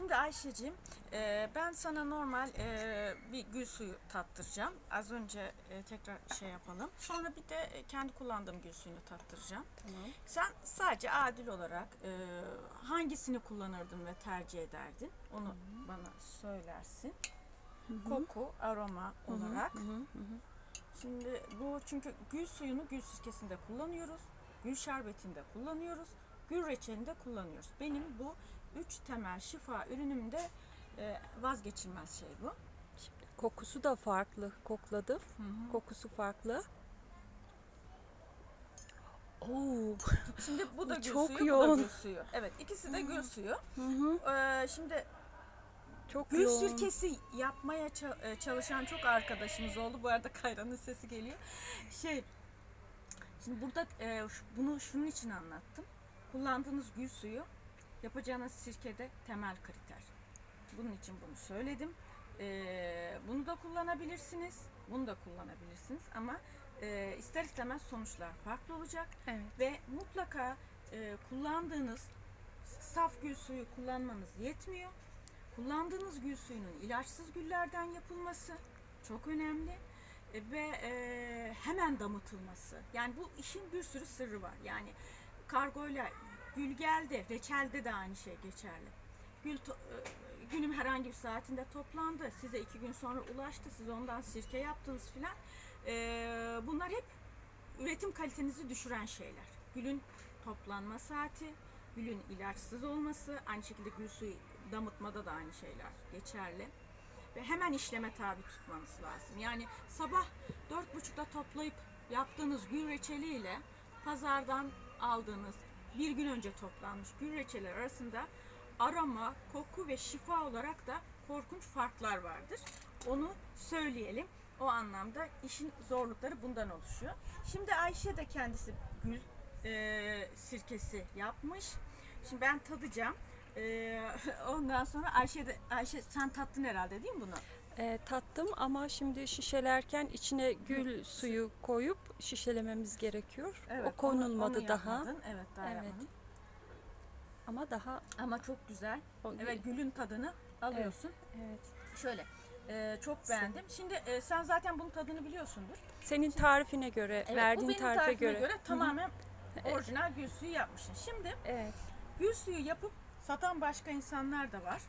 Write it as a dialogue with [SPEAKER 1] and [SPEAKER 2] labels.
[SPEAKER 1] Şimdi Ayşe'cim e, ben sana normal e, bir gül suyu tattıracağım. Az önce e, tekrar şey yapalım. Sonra bir de e, kendi kullandığım gül suyunu tattıracağım.
[SPEAKER 2] Tamam.
[SPEAKER 1] Sen sadece adil olarak e, hangisini kullanırdın ve tercih ederdin? Onu bana söylersin. Koku, aroma olarak.
[SPEAKER 2] Hı hı, hı hı.
[SPEAKER 1] Şimdi bu çünkü gül suyunu gül sirkesinde kullanıyoruz. Gül şerbetinde kullanıyoruz. Gül reçelinde kullanıyoruz. Benim bu üç temel şifa ürünümde e, vazgeçilmez şey bu.
[SPEAKER 2] Kokusu da farklı. Kokladım.
[SPEAKER 1] Hı hı.
[SPEAKER 2] Kokusu farklı. Oo.
[SPEAKER 1] Şimdi bu da gül
[SPEAKER 2] çok
[SPEAKER 1] suyu, bu da
[SPEAKER 2] yoğun.
[SPEAKER 1] gül suyu. Evet, ikisi de gül suyu.
[SPEAKER 2] Hı hı.
[SPEAKER 1] Ee, şimdi
[SPEAKER 2] Çok
[SPEAKER 1] gül
[SPEAKER 2] yoğun.
[SPEAKER 1] sirkesi yapmaya e, çalışan çok arkadaşımız oldu. Bu arada Kayran'ın sesi geliyor. Şey, şimdi burada e, bunu şunun için anlattım. Kullandığınız gül suyu yapacağınız sirkede temel kriter. Bunun için bunu söyledim. Ee, bunu da kullanabilirsiniz. Bunu da kullanabilirsiniz ama e, ister istemez sonuçlar farklı olacak
[SPEAKER 2] Evet.
[SPEAKER 1] ve mutlaka e, kullandığınız saf gül suyu kullanmanız yetmiyor. Kullandığınız gül suyunun ilaçsız güllerden yapılması çok önemli E, ve e, hemen damıtılması. Yani bu işin bir sürü sırrı var. Yani kargoyla gül geldi, reçelde de aynı şey geçerli. Gül e, günün herhangi bir saatinde toplandı, size iki gün sonra ulaştı, siz ondan sirke yaptınız filan. E, bunlar hep üretim kalitenizi düşüren şeyler. Gülün toplanma saati, gülün ilaçsız olması, aynı şekilde gül suyu damıtmada da aynı şeyler geçerli. Ve hemen işleme tabi tutmanız lazım. Yani sabah dört buçukta toplayıp yaptığınız gül reçeliyle pazardan aldığınız bir gün önce toplanmış gül reçeleri arasında aroma, koku ve şifa olarak da korkunç farklar vardır. Onu söyleyelim. O anlamda işin zorlukları bundan oluşuyor. Şimdi Ayşe de kendisi gül e, sirkesi yapmış. Şimdi ben tadacağım. E, ondan sonra Ayşe de Ayşe sen tattın herhalde değil mi bunu?
[SPEAKER 2] Ee, tattım ama şimdi şişelerken içine gül suyu koyup şişelememiz gerekiyor. o
[SPEAKER 1] onu-
[SPEAKER 2] konulmadı
[SPEAKER 1] onu
[SPEAKER 2] daha.
[SPEAKER 1] yapmadın. Evet daha
[SPEAKER 2] Evet. Ama daha
[SPEAKER 1] Ama çok güzel.
[SPEAKER 2] o-
[SPEAKER 1] Evet gülün tadını alıyorsun.
[SPEAKER 2] evet.
[SPEAKER 1] Şöyle e, çok beğendim. Şimdi e, sen zaten bunun tadını biliyorsundur.
[SPEAKER 2] Senin tarifine göre,
[SPEAKER 1] Evet, bu
[SPEAKER 2] verdiğin
[SPEAKER 1] benim
[SPEAKER 2] tarife
[SPEAKER 1] tarifime
[SPEAKER 2] göre.
[SPEAKER 1] göre, tamamen orijinal gül suyu yapmışsın. Şimdi
[SPEAKER 2] Evet.
[SPEAKER 1] gül suyu yapıp satan başka insanlar da var.